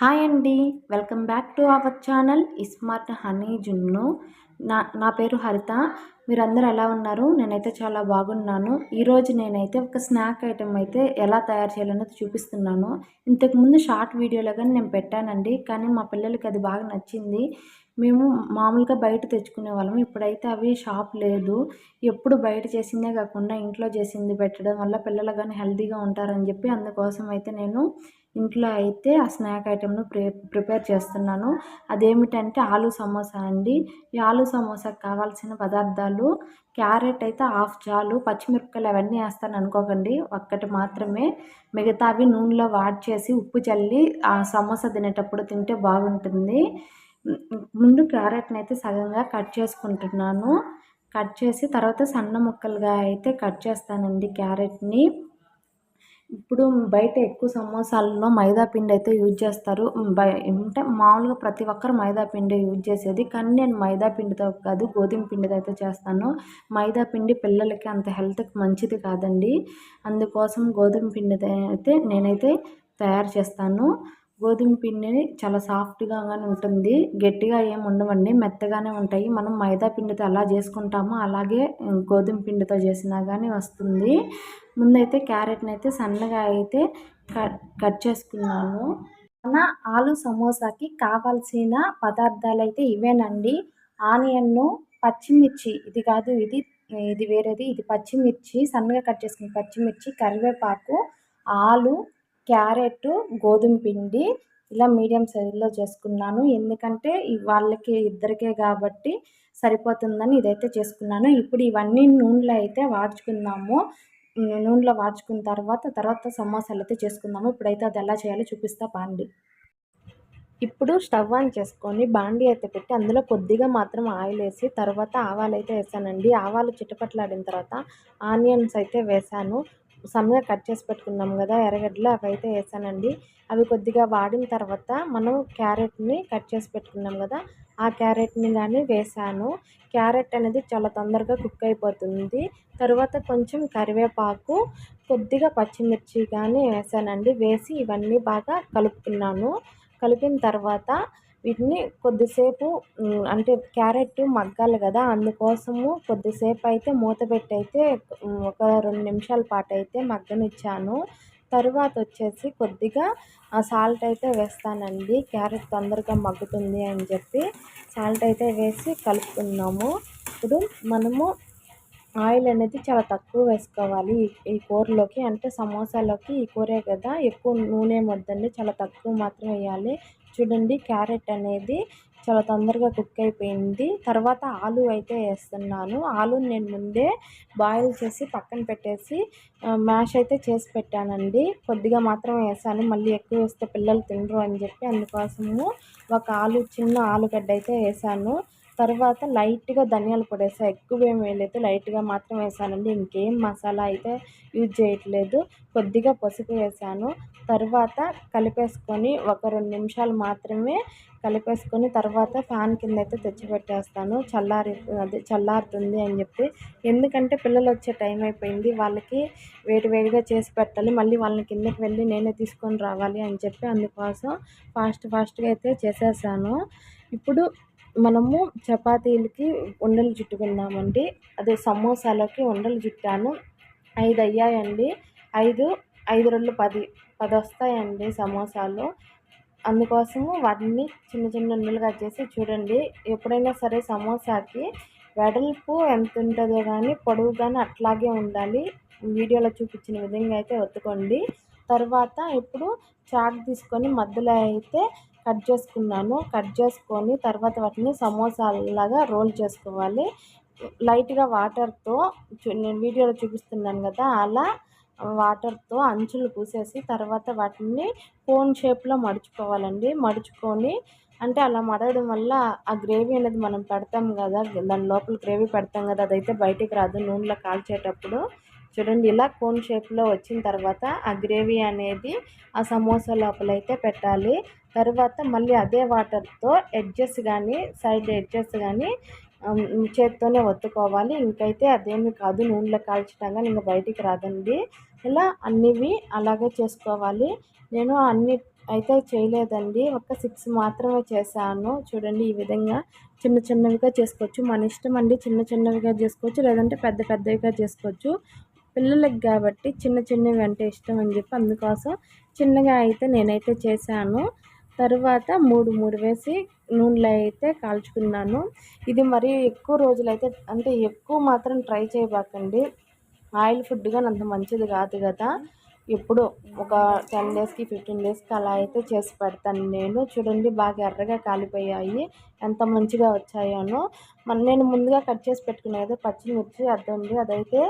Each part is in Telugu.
హాయ్ అండి. Welcome back to our channel iSmart Honey Junnu. నా నా పేరు హరిత. మీరందరూ ఎలా ఉన్నారు? నేనైతే చాలా బాగున్నాను. ఈరోజు నేనైతే ఒక స్నాక్ ఐటెం అయితే ఎలా తయారు చేయాలనేది చూపిస్తున్నాను. ఇంతకుముందు షార్ట్ వీడియోలో కానీ నేను పెట్టానండి కానీ మా పిల్లలకి అది బాగా నచ్చింది. మేము మామూలుగా బయట తెచ్చుకునే వాళ్ళం. ఇప్పుడైతే అవి షాప్ లేదు. ఎప్పుడు బయట చేసిందే కాకుండా ఇంట్లో చేసింది పెట్టడం వల్ల పిల్లలు కానీ హెల్తీగా ఉంటారని చెప్పి అందుకోసం అయితే నేను ఇంట్లో అయితే ఆ స్నాక్ ఐటెంను ప్రి ప్రిపేర్ చేస్తున్నాను. అదేమిటంటే ఆలు సమోసా అండి. ఈ ఆలు సమోసాకు కావాల్సిన పదార్థాలు క్యారెట్ అయితే హాఫ్ చాలు పచ్చిమిరపకాయలు అవన్నీ వేస్తాను అనుకోకండి. ఒక్కటి మాత్రమే. మిగతావి నూనెలో వాడ్ చేసి ఉప్పు చల్లి ఆ సమోసా తినేటప్పుడు తింటే బాగుంటుంది. ముందు క్యారెట్ని అయితే సగంగా కట్ చేసుకుంటున్నాను. కట్ చేసి తర్వాత సన్న ముక్కలుగా అయితే కట్ చేస్తానండి క్యారెట్ని. ఇప్పుడు బయట ఎక్కువ సమోసాలలో మైదా పిండి అయితే యూజ్ చేస్తారు. అంటే మామూలుగా ప్రతి ఒక్కరు మైదా పిండి యూజ్ చేసేది కానీ నేను మైదా పిండితో కాదు గోధుమ పిండితో అయితే చేస్తాను. మైదా పిండి పిల్లలకి అంత హెల్త్కి మంచిది కాదండి. అందుకోసం గోధుమ పిండితో అయితే నేనైతే తయారు చేస్తాను. గోధుమ పిండి చాలా సాఫ్ట్గా ఉంటుంది. గట్టిగా ఏమి ఉండవండి. మెత్తగానే ఉంటాయి. మనం మైదా పిండితో ఎలా చేసుకుంటామో అలాగే గోధుమ పిండితో చేసినా కానీ వస్తుంది. ముందైతే క్యారెట్ని అయితే సన్నగా అయితే కట్ కట్ చేసుకున్నాను. మన ఆలు సమోసాకి కావాల్సిన పదార్థాలు అయితే ఇవేనండి. ఆనియన్ను పచ్చిమిర్చి. ఇది కాదు ఇది ఇది వేరేది. ఇది పచ్చిమిర్చి సన్నగా కట్ చేసుకున్న పచ్చిమిర్చి కరివేపాకు ఆలు క్యారెట్ గోధుమ పిండి ఇలా మీడియం సైజులో చేసుకున్నాను. ఎందుకంటే వాళ్ళకి ఇద్దరికే కాబట్టి సరిపోతుందని ఇదైతే చేసుకున్నాను. ఇప్పుడు ఇవన్నీ నూనెలో అయితే వాడుచుకుందాము నూనెలో వాడ్చుకున్న తర్వాత తర్వాత సమోసాలు అయితే చేసుకుందాము. ఇప్పుడైతే అది ఎలా చేయాలో చూపిస్తా బాండి ఇప్పుడు స్టవ్ ఆన్ చేసుకొని బాండి అయితే పెట్టి అందులో కొద్దిగా మాత్రం ఆయిల్ వేసి తర్వాత ఆవాలు అయితే వేసానండి. ఆవాలు చిట్టపట్లాడిన తర్వాత ఆనియన్స్ అయితే వేసాను. సన్నగా కట్ చేసి పెట్టుకున్నాం కదా ఎర్రగడ్డలు అవి అయితే వేసానండి. అవి కొద్దిగా వాడిన తర్వాత మనం క్యారెట్ని కట్ చేసి పెట్టుకున్నాం కదా ఆ క్యారెట్ని కానీ వేసాను. క్యారెట్ అనేది చాలా తొందరగా కుక్ అయిపోతుంది. తర్వాత కొంచెం కరివేపాకు కొద్దిగా పచ్చిమిర్చి కానీ వేసానండి. వేసి ఇవన్నీ బాగా కలుపుకున్నాను. కలిపిన తర్వాత వీటిని కొద్దిసేపు అంటే క్యారెట్ మగ్గాలి కదా అందుకోసము కొద్దిసేపు అయితే మూత పెట్టి అయితే ఒక రెండు నిమిషాల పాటు అయితే మగ్గనిచ్చాను. తరువాత వచ్చేసి కొద్దిగా సాల్ట్ అయితే వేస్తానండి. క్యారెట్ తొందరగా మగ్గుతుంది అని చెప్పి సాల్ట్ అయితే వేసి కలుపుకున్నాము. ఇప్పుడు మనము ఆయిల్ అనేది చాలా తక్కువ వేసుకోవాలి. ఈ కూరలోకి అంటే సమోసాలోకి ఈ కూరే కదా. ఎక్కువ నూనె వద్దండి చాలా తక్కువ మాత్రం వేయాలి. చూడండి క్యారెట్ అనేది చాలా తొందరగా కుక్ అయిపోయింది. తర్వాత ఆలు అయితే వేస్తున్నాను. ఆలుని నేను ముందే బాయిల్ చేసి పక్కన పెట్టేసి మ్యాష్ అయితే చేసి పెట్టానండి. కొద్దిగా మాత్రం వేసాను. మళ్ళీ ఎక్కువ వేస్తే పిల్లలు తినరు అని చెప్పి అందుకోసము ఒక ఆలు చిన్న ఆలుగడ్డ అయితే వేసాను. తర్వాత లైట్గా ధనియాల పొడి వేసా. ఎక్కువ ఏం వేయలేదు. లైట్గా మాత్రం వేసానండి. ఇంకేం మసాలా అయితే యూజ్ చేయట్లేదు. కొద్దిగా పసుపు వేసాను. తర్వాత కలిపేసుకొని ఒక రెండు నిమిషాలు మాత్రమే కలిపేసుకొని తర్వాత ఫ్యాన్ కింద అయితే తెచ్చిపెట్టేస్తాను. చల్లారి అదే చల్లారుతుంది అని చెప్పి. ఎందుకంటే పిల్లలు వచ్చే టైం అయిపోయింది. వాళ్ళకి వేడి వేడిగా చేసి పెట్టాలి. మళ్ళీ వాళ్ళని కిందకి వెళ్ళి నేనే తీసుకొని రావాలి అని చెప్పి అందుకోసం ఫాస్ట్ ఫాస్ట్గా అయితే చేసేసాను. ఇప్పుడు మనము చపాతీలకి ఉండలు చుట్టుకుందామండి అదే సమోసాలకి ఉండలు చుట్టాను. ఐదు అయ్యాయండి. ఐదు ఐదు రెండు పది పది వస్తాయండి సమోసాలు. అందుకోసము వాటిని చిన్న చిన్న ఉండలుగా చేసి చూడండి. ఎప్పుడైనా సరే సమోసాకి వెడల్పు ఎంత ఉంటుందో కానీ పొడవు కానీ అట్లాగే ఉండాలి. వీడియోలో చూపించిన విధంగా అయితే ఒత్తుకోండి. తర్వాత ఇప్పుడు చాక్ తీసుకొని మధ్యలో అయితే కట్ చేసుకున్నాను. కట్ చేసుకొని తర్వాత వాటిని సమోసాలాగా రోల్ చేసుకోవాలి. లైట్గా వాటర్తో నేను వీడియోలో చూపిస్తున్నాను కదా అలా వాటర్తో అంచులు పూసేసి తర్వాత వాటిని కోన్ షేప్లో మడుచుకోవాలండి. మడుచుకొని అంటే అలా మడగడం వల్ల ఆ గ్రేవీ అనేది మనం పెడతాం కదా దాని లోపల గ్రేవీ పెడతాం కదా అదైతే బయటికి రాదు నూనెలో కాల్చేటప్పుడు. చూడండి ఇలా కోన్ షేప్లో వచ్చిన తర్వాత ఆ గ్రేవీ అనేది ఆ సమోసా లోపల అయితే పెట్టాలి. తర్వాత మళ్ళీ అదే వాటర్తో ఎడ్జెస్ కానీ సైడ్ ఎడ్జెస్ కానీ చేత్తోనే ఒత్తుకోవాలి. ఇంకైతే అదేమి కాదు నూనెలో కాల్చడం కానీ ఇంకా బయటికి రాదండి. ఇలా అన్నివి అలాగే చేసుకోవాలి. నేను అన్ని అయితే చేయలేదండి. ఒక సిక్స్ మాత్రమే చేశాను. చూడండి ఈ విధంగా చిన్న చిన్నవిగా చేసుకోవచ్చు. మన ఇష్టం అండి చిన్న చిన్నవిగా చేసుకోవచ్చు. లేదంటే పెద్ద పెద్దవిగా చేసుకోవచ్చు. పిల్లలకి కాబట్టి చిన్న చిన్నవి అంటే ఇష్టం అని చెప్పి అందుకోసం చిన్నగా అయితే నేనైతే చేశాను. తర్వాత మూడు మూడు వేసి నూనెలో అయితే కాల్చుకున్నాను. ఇది మరీ ఎక్కువ రోజులైతే అంటే ఎక్కువ మాత్రం ట్రై చేయబాకండి. ఆయిల్ ఫుడ్ కానీ అంత మంచిది కాదు కదా. ఎప్పుడు ఒక టెన్ డేస్కి ఫిఫ్టీన్ డేస్కి అలా అయితే చేసి పెడతాను నేను. చూడండి బాగా ఎర్రగా కాలిపోయాయి. ఎంత మంచిగా వచ్చాయనో. మన నేను ముందుగా కట్ చేసి పెట్టుకునేది పచ్చిమిర్చి అద్దండి అదైతే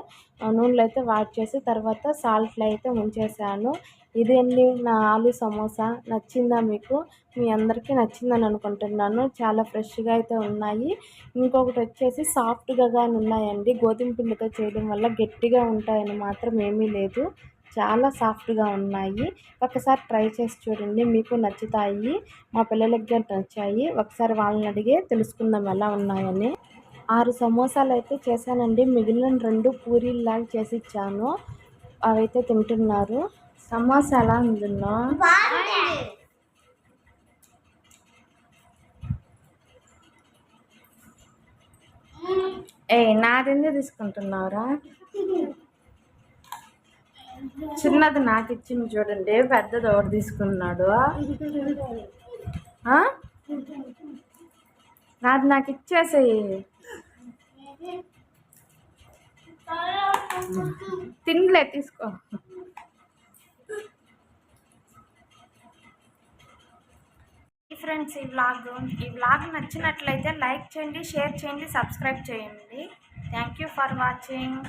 నూనెలో అయితే వాట్ చేసి తర్వాత సాల్ట్లో అయితే ముంచేసాను ఇదేంటి నా ఆలు సమోసా. నచ్చిందా మీకు? మీ అందరికీ నచ్చిందని అనుకుంటున్నాను. చాలా ఫ్రెష్గా అయితే ఉన్నాయి. ఇంకొకటి వచ్చేసి సాఫ్ట్గా కానీ ఉన్నాయండి. గోధుమ పిండితో చేయడం వల్ల గట్టిగా ఉంటాయని మాత్రం ఏమీ లేదు. చాలా సాఫ్ట్గా ఉన్నాయి. ఒకసారి ట్రై చేసి చూడండి. మీకు నచ్చుతాయి. మా పిల్లలకి కూడా నచ్చాయి. ఒకసారి వాళ్ళని అడిగే తెలుసుకుందాం ఎలా ఉన్నాయని. ఆరు సమోసాలు అయితే చేశానండి. మిగిలిన రెండు పూరీలాగా చేసి ఇచ్చాను. అవైతే తింటున్నారు. సమోసా ఎలా ఉందన్నా? ఏ నాదెందుకు తీసుకుంటున్నావురా? చిన్నది నాకు ఇచ్చింది చూడండి. పెద్దది ఎవరు తీసుకున్నాడు? నాది నాకు ఇచ్చేసేయి. తినలే తీసుకో. ఫ్రెండ్స్ ఈ వ్లాగ్ ఈ వ్లాగ్ నచ్చినట్లయితే లైక్ చేయండి షేర్ చేయండి సబ్స్క్రైబ్ చేయండి. Thank you for watching